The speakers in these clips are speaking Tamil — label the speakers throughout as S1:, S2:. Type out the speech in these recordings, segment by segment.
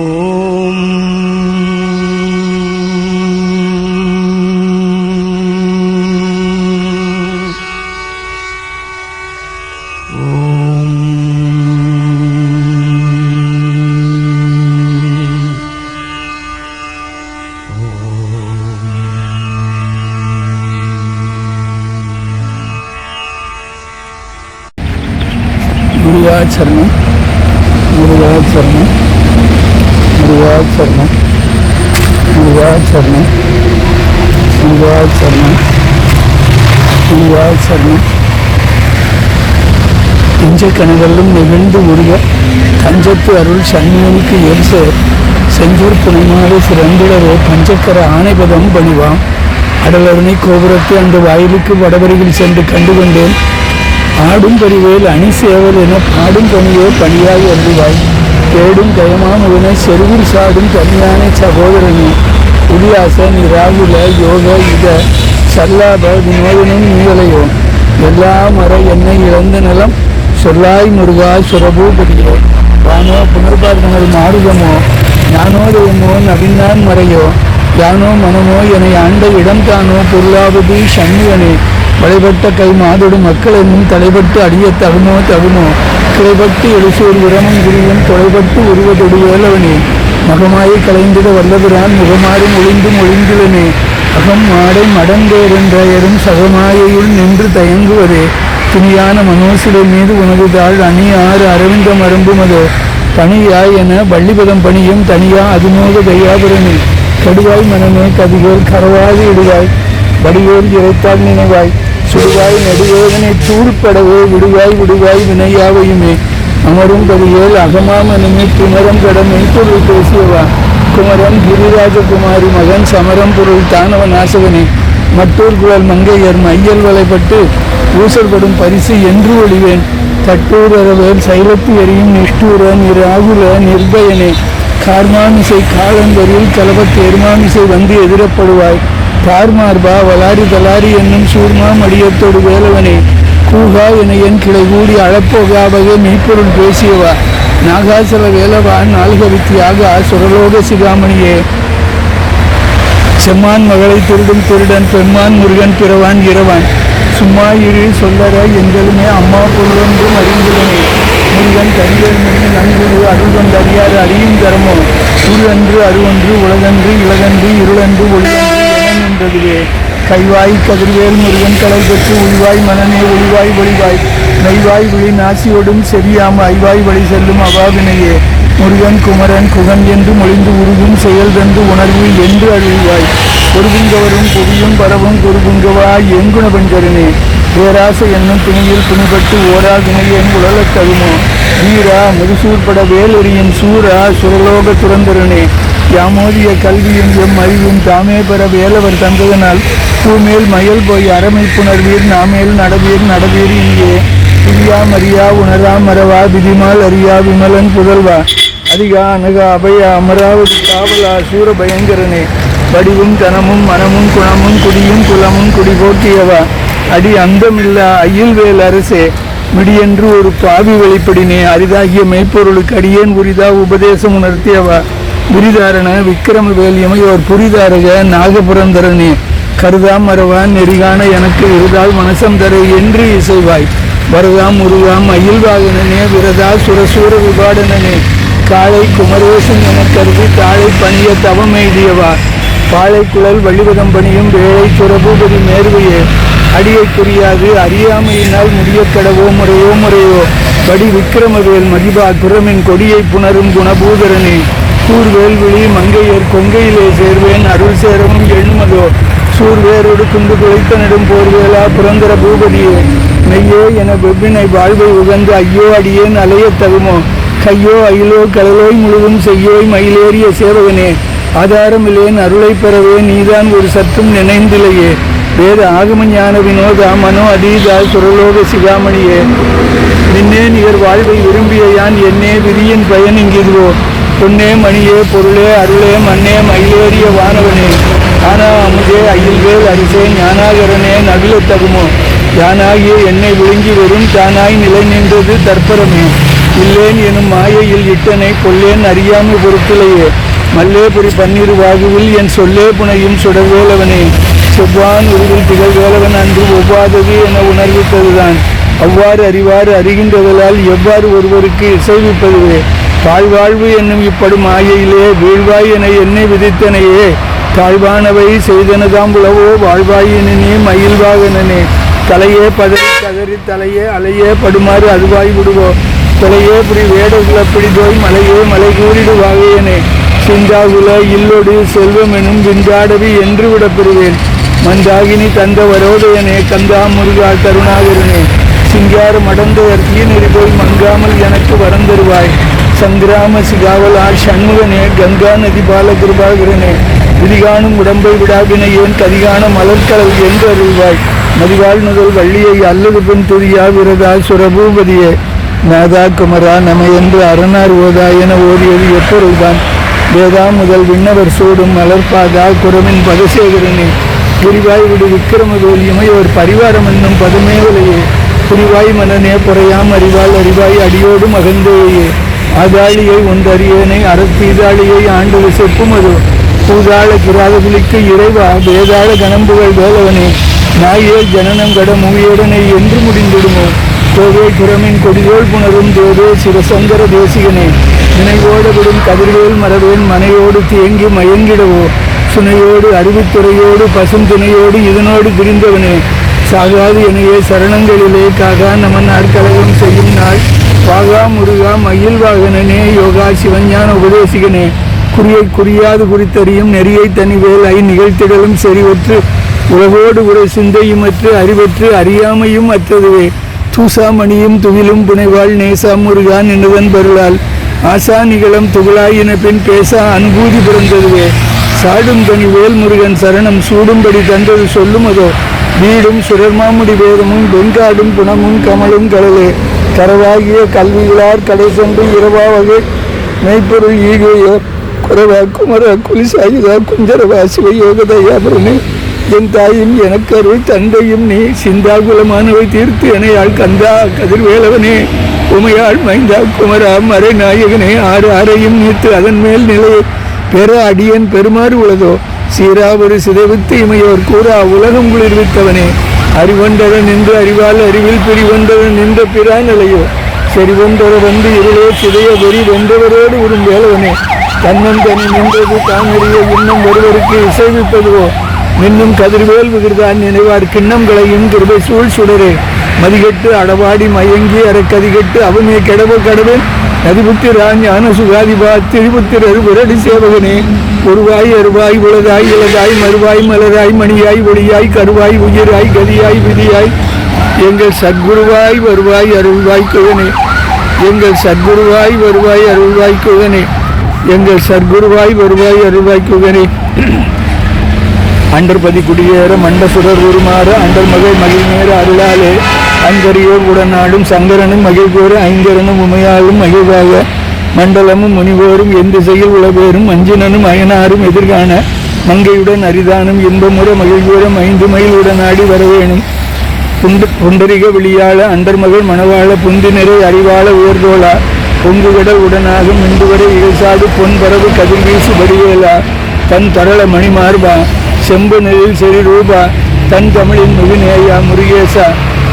S1: ஓம்.
S2: முருகாச்சரணம் முருகாச்சரணம். முருகாச்சரணம் முருகாச்சரணம் முருகாச்சரணம் முருகாச்சரணம் நெஞ்ச கனவெல்லும் நெகிழ்ந்து உருக தஞ்சத்து அருள் சண்முகனுக்கு ஏற்ச செஞ்சூர் புனைமாறு சிறந்துடரே பஞ்சக்கர ஆணைபதம் பணிவாம். அடலருணை கோபுரத்தை அந்த வாயிலுக்கு வடவருகில் சென்று கண்டுகொண்டேன். ஆடும் பரிவேல் அணி சேவல் என பாடும் பணியே பணியாக எழுதுவாய் தேடும் கயமாமுகனை செருவில் சாடும் கன்னியான சகோதரனே. உல்லாச நிராகுல யோக இத சல்லாப வினோதனும் நீவலையோ எல்லா மர என்னை இழந்த நிலம் சொல்லாய் முருகா சுரபூபதியோ வானோ புனர்பார்த்தங்கள் மாறுதமோ ஞானோதயமோ நவின்னான் மறையோ. யானோ மனமோ என ஆண்ட இடம் தானோ பொருளாவது சண்முகனே. வழிபட்ட கை மாதொடு மக்கள் என்னும் தலைப்பட்டு அடிய தகுமோ தகுமோ. கிளைபட்டு எழுசூர் விரமம் குருவும் தொலைபட்டு உருவதொடு வேலவனே மகமாயை கலைந்திட வல்லபிரான் முகமாறும் ஒளிந்தும் ஒளிந்துவனே அகம் மாடை மடந்தேரென்றையரும் சகமாயையுள் நின்று தயங்குவதே. துணியான மனோசிலை மீது உனது தாழ் அணி ஆறு அரவிந்த மரம்புமதோ. பணியாய் என பள்ளிபதம் பணியும் தனியா அதுமோக தையாபுரமே கடுவாய் மனமே கதிகோல் கரவாது இடுவாய். வடிவேல் இறைத்தால் நினைவாய். செய்வாய் நடுவேதனை தூள்படவே விடுவாய் விடுவாய் வினையாவையுமே. அமரும் பதியேல் அகமாமனுமே குமரம் கட மெய்ப்பொருள் பேசியவா. குமரன் கிரிராஜகுமாரி மகன் சமரம் பொருள் தானவ நாசகனே மற்றூர் குழல் மங்கையர் மையல் வலைப்பட்டு ஊசல்படும் பரிசு என்று ஒழிவேன். தட்டூரவேல் சைலத்து எரியும் நிஷ்டூர நிராகுல நிர்பயனே. கார்மாமிசை காலந்தரில் கலபத் எருமாமிசை வந்து எதிரப்படுவாய். தார்மார்பா வலாரி தலாரி என்னும் சூர்மா மடியத்தோடு வேலவனே. கூகா என என் கிளை கூடி அளப்போகாவகை மெய்ப்பொருள் பேசியவா. நாகாசல வேலவா நால்க வித்தியாக சுரலோக சிகாமணியே. செம்மான் மகளை திருடும் திருடன் பெம்மான் முருகன் பிறவான் இரவான். சும்மா இரு சொல்லற எங்களுமே அம்மா பொருளொன்றும் அறிந்துள்ளனே கரிகள் மின்னு நன்குரு அறியும் தரமோ? உருவன்று அருவன்று உலகன்று இலகன்று இருளன்று ஒளியன்று என கைவாய் கதிர்வேல் முருகன் கடல் பெற்று உள்வாய் மனநே ஒளிவாய் ஒளிவாய் மெய்வாய் விழி நாசியோடும் செவியாம் ஐவாய் வழி செல்லும் அவாவினையே. முருகன் குமரன் குகன் என்று மொழிந்து உருகும் செயல் தந்து உணர்வு என்று அழிவாய். பொருகுங்கவரும் பொடியும் பரவும் குறுபுங்கவாய் எங்குணவன் கருணே. பேராசை என்னும் துணியில் துணிபட்டு ஓரா வினையன் உழலத் தகுமோ வீரா முதுசூர்பட வேலெறியின் சூரா சுரலோக துறந்தரனே யாமோதிய கல்வியும் எம் அறிவும் தாமே பெற வேலவர் தந்ததனால் பூமேல் மயல் போய் அறமை புணர்வீர் நாமேல் நடவீர் நடவீர் இங்கே பிரியா மரியா உணரா மரவா விதிமால் அறியா விமலன் புதல்வா. அதிகா அனகா அபயா அமராவதி காவலா சூர பயங்கரனே. வடிவும் தனமும் மனமும் குணமும் குடியும் குலமும் குடி போக்கியவா. அடி அந்தமில்லா அயில்வேல் அரசே விடியென்று ஒரு பாவி வெளிப்படினே அரிதாகிய மெய்ப்பொருளுக்கு அடியேன் உரிதா உபதேசம் உணர்த்தியவா? புரிதாரண விக்கிரமவேல் எமையோர் புரிதாரக நாகபுரந்தரனே கருதாம் மறவான் நெறிகான எனக்கு இருதால் மனசம் தரு என்று இசைவாய். வருதாம் உருவாம் அயில்வாகனனே விரதா சுரசூர விபாடனனே காளை குமரேசன் என கருதி காளை பணிய தவமெய்தியவா பாலை குழல் வழிவதம் பணியும் வேளை சுரபூபதி மேர்வையே அடியை புரியாது அறியாமையினால் முடிய கடவோ முறையோ முறையோ வடி விக்கிரமவேல் மதிபா குரமின் கொடியை புணரும் குணபூதரனே. கூர்வேல்விழி மங்கையர் கொங்கையிலே சேர்வேன் அருள் சேரவும் எழுமதோ. சூர்வேரோடு குண்டு குலைத்த நெடும் போர்வேலா புரந்தர பூபதியே. மெய்யே என வெவ்வினை வாழ்வை உகந்து ஐயோ அடியேன் அலையத் தகுமோ. கையோ அயிலோ கடலோய் முழுதும் செய்யோய் மயிலேறிய சேவகனே. ஆதாரமில்லேன் அருளை பெறவே நீதான் ஒரு சற்றும் நினைந்திலையே. வேத ஆகம ஞான வினோதா மனோ அதீதா சுரலோக சிகாமணியே நின்னே நிகர் வாழ்வை விரும்பிய யான் என்னே விரியின் பயன் இங்கிதுவோ பொன்னே மணியே பொருளே அருளே மண்ணே மயிலேறிய வானவனே ஆனா அமுதே அயில்வேல் அரிசே ஞானாகரனே நகுல தகுமோ யானாகிய என்னை விழுங்கி வரும் தானாய் நிலை நின்றது தற்பரமே இல்லேன் எனும் மாயையில் இட்டனை கொல்லேன் அறியாமை பொறுத்திலேயே மல்லேபுரி பன்னிரு வாகுவில் என் சொல்லே புனையும் சுடர்வேலவனே செவ்வான் உருவில் திகழ்கிறவன் அன்று ஒவ்வாதது என உணர்வித்ததுதான் அவ்வாறு அறிவாறு அறிகின்றதலால் எவ்வாறு ஒருவருக்கு இசைவிப்பதுவே தாழ்வாழ்வு என்னும் இப்படும் மாயையிலே வீழ்வாய் என என்னை விதித்தனையே. தாழ்வானவை செய்தனதாம் உளவோ வாழ்வாயினே மயில்வாகனே தலையே பதறி கதறி தலையே அலையே படுமாறு அதுவாய் விடுவோ. தலையே புரி வேடகுல பிடிதோய் மலையே மலை கூறிடு வாகையனே. சிந்தாகுல இல்லொடு செல்வம் எனும் விஞ்சாடவி என்று விடப்பெறுவேன். மந்தாகினி தந்த வரோதயனே கந்தா முருகா கருணாகரனே. சிங்கார மடந்தவர் தீநெறி போய் மங்காமல் எனக்கு வரம் தருவாய். சங்கிராம சிகாவலா சண்முகனே கங்கா நதி பால கிருபாகரனே. விதிகாணும் உடம்பை விடாவினை ஏன் கதிகான மலர்கடல் என்று அருள்வாய். மதிவாழ் முதல் வள்ளியை அல்லது பெண் துரியா விரதா சுரபூபதியே. நாதா குமரா நம என்று அரணார் ஓதா என ஓதியது எப்பொருள்தான். வேதா முதல் விண்ணவர் சூடும் மலர்பாதா குரமின் பதசேகரனே புரிவாய் விடு விக்கிரமதோல் ஒரு பரிவாரம் என்னும் பதமேவலையே புரிவாய் மனநே புறையாம் அறிவாள் அறிவாய் அடியோடு மகந்தேயே. அதாளியை ஒன்றறியேனை அறத்தீதாளியை ஆண்டு அது. பூதாள கிராதகுலிக்கு இறைவா வேதாள கணம்புகள் வேலவனே. நாயே ஜனனம் கட மூயேடனை என்று முடிந்திடுமோ. கோவே குரமின் கொடிதோல் புணரும் தேவே சிவசங்கர தேசிகனே. நினைவோடு விடும் கதிர்வேல் மரவேன் மனையோடு தேங்கி மயங்கிடவோ. சுனையோடு அறிவுத்துறையோடு பசும் துணையோடு இதனோடு திரிந்தவனே சாகாது எனையே சரணங்களிலே காகா நம நாட்கலகம் செய்யும் நாள். வாகா முருகா மயில் வாகனனே யோகா சிவஞான உபதேசிகனே. குறியை குறியாது குறித்தறியும் நெறியை தனிவேல் ஐ நிகழ்த்திடலும் செறிவற்று உலகோடு உரை சிந்தையுமற்று அறிவற்று அறியாமையும் அற்றதுவே. தூசாமணியும் துவிலும் புனைவாள் நேசா முருகா நின்றுதன் பருளால் ஆசா நிகழம் துகளாயின பின் பேசா அனுபூதி பிறந்ததுவே. சாடும் கனி வேல்முருகன் சரணம் சூடும்படி தந்தது சொல்லுமதோ. வீடும் சுரர்மாமுடி வேதமும் வெண்காடும் குணமும் கமலும் கடலே. கரவாகிய கல்விகளார் கடை சென்று இரவா வகை மெய்ப்பொருள் ஈகையோ குரவா குமர குலிசாயுதா குஞ்சரவா சிவயோகதயாபுரனே என் தாயும் எனக்கு அருள் தந்தையும் நீ. சிந்தாகுலமானவை தீர்த்து எனையாள் கந்தா கதிர்வேலவனே. உமையாள் மைந்தா குமரா மறை நாயகனே ஆறு ஆறையும் நீத்து அதன் மேல் நிலையை. பெற அடியன் பெருமாறு உளதோ? சீரா ஒரு சிதைவித்து இமையோர் கூறா உலகம் குளிர்வித்தவனே அறிவொன்றவன் நின்று அறிவால் அறிவில் பிரிவொன்றவன் நின்ற பிறா நிலையோ செறிவொன்றர வந்து இருளே சிதைய வெறி வென்றவரோடு உறும் வேலவனே. தன்னன் தனி நின்றது தானறிய இன்னும் ஒருவருக்கு இசைவிப்பதுவோ? மின்னும் கதிர்வேல் விகிர்தான் நினைவார். கிண்ணங்களையும் கிருபை சூழ் சுடரே. மதிகட்டு அடவாடி மயங்கி அறக்கதிகட்டு அவனே கெடவ கடவன். நதிபுத்திரா ஞான சுகாதிபா திரிபுத்திரர் புரடி சேவகனே. ஒருவாய் அருவாய் உலதாய் இலதாய் மறுவாய் மலராய் மணியாய் ஒளியாய் கருவாய் உயிராய் கதியாய் விதியாய். எங்கள் சத்குருவாய் வருவாய் அருள்வாய் குகனே எங்கள் சத்குருவாய் வருவாய் அருள்வாய் குகனே எங்கள் சத்குருவாய் வருவாய் அருள்வாய் குகனே அண்டர்பதி குடியேற மண்டசுரர் உருமாறு அண்டர் மகள் மகிழ்நேர அருளாலே அங்கரியோர் உடனாடும் சங்கரனும் மகிழ்கோறு ஐங்கரனும் உமையாலும் மகிழ்வாக மண்டலமும் முனிவோரும் எந்த திசையில் உளவேறும் மஞ்சினனும் அயனாரும் எதிர்காண மங்கையுடன் அரிதானும் இன்பமுற மகிழ்கோரம் ஐந்து மைல் உடனாடி வரவேணும். புண்டு புண்டரிக விழியாள அண்டர்மகள் மணவாள புந்தினரை அறிவாள உயர்தோளா பொங்குகடல் உடனாகும் மின்றுவரை இழைசாடு பொன் பரவு கதிர்வீசு வடிவேலா தன் தரள மணிமார்பா செம்பு நெழில் செறி ரூபா தன் தமிழின் மிகுநேயா முருகேசா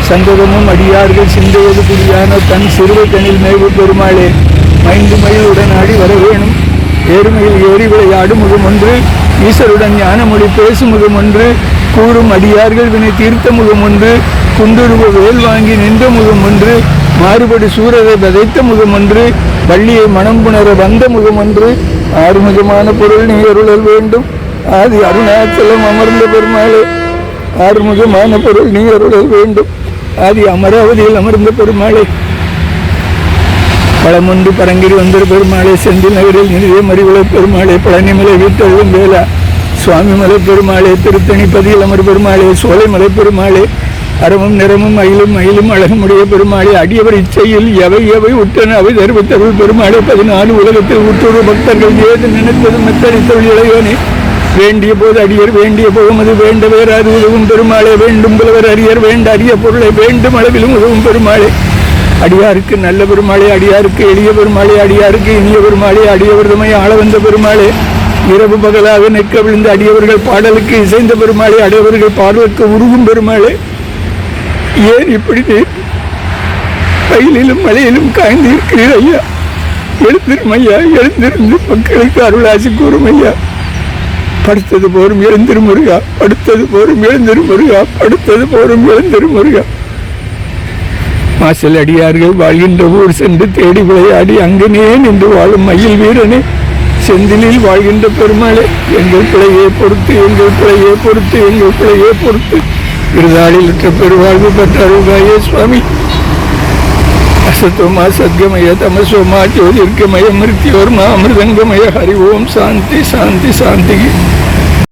S2: சந்ததமும் அடியார்கள் சிந்தையது புரியான தன் சிறுவக்கனில் மேவு பெருமாளே மைந்து மயில் உடனாடி வரவேணும். ஏறுமையில் ஏறி விளையாடும் முகம் ஒன்று ஈசருடன் ஞானமொழி பேசும் முகம் ஒன்று கூறும் அடியார்கள் வினை தீர்த்த முகம் ஒன்று குண்டுருவ வேல் வாங்கி நின்ற முகம் ஒன்று மாறுபடி சூரரை விதைத்த முகம் ஒன்று வள்ளியை மனம் புணர வந்த முகம் ஒன்று ஆறுமுகமான பொருள் நீ அருளல் வேண்டும். ஆதி அருணாச்சலம் அமர்ந்த பெருமாளே ஆறுமுகமான பொருள் நீ அருளல் வேண்டும். ஆதி அமராவதியில் அமர்ந்த பெருமாளே. பழமுண்டு பரங்கிரி வந்தர் பெருமாளே செந்தில் நகரில் நிதிய மறிவுளை பெருமாளே பழனிமலை வீட்டழும் வேலா சுவாமிமலை பெருமாளே திருத்தணிப்பதியில் அமர் பெருமாளே சோலைமலை பெருமாளே அறமும் நிறமும் மயிலும் மயிலும் அழகமுடைய பெருமாளே அடியவர் இச்சையில் எவை எவை உற்றன அவை தருவத்தருள் பெருமாளே பதினாலு உலகத்தில் உற்றொரு பக்தர்கள் ஏது நினைத்ததும் மெத்தனித்தொழில் இளையோனே வேண்டிய போது அடியர் வேண்டிய போகும் அது வேண்ட வேறாது உதவும் பெருமாளே வேண்டும் புலவர் அரியர் வேண்ட அரிய பொருளை வேண்டும் அளவிலும் உதவும் பெருமாளே. அடியாருக்கு நல்ல பெருமாளே அடியாருக்கு எளிய பெருமாளே அடியாருக்கு இனிய பெருமாளே அடியவர்தமை ஆள வந்த பெருமாளே. இரவு பகலாக நிற்க விழுந்த அடியவர்கள் பாடலுக்கு இசைந்த பெருமாளே அடியவர்கள் பாடலுக்கு உருகும் பெருமாளே. ஏன் இப்படி நீர்? வெயிலிலும் மழையிலும் காய்ந்து இருக்கிறீர் ஐயா. எழுந்திரும் ஐயா எழுந்திருந்து மக்களுக்கு அருளாசி கூறும் ஐயா. படுத்தது போரும் எழுந்திரு முருகா படுத்தது போரும் எழுந்திரு முருகா படுத்தது போரும் எழுந்திரு முருகா. மாசல் அடியார்கள் வாழ்கின்ற ஊர் சென்று தேடி விளையாடி அங்கனே நின்று வாழும் மயில் வீரனே. செந்திலில் வாழ்கின்ற பெருமாளே எங்கள் பிழையை பொறுத்து எங்கள் பிழையை பொறுத்து எங்கள் பிழையை பொறுத்து. விருதாளிலற்ற பெருவாழ்வு பெற்ற சுவாமி. அசத்தோமா சத்கமய தமசோமா ஜோதிர்கமய மிருத்தியோர்மா அமிர்தங்கமய ஹரி ஓம் சாந்தி சாந்தி சாந்தி.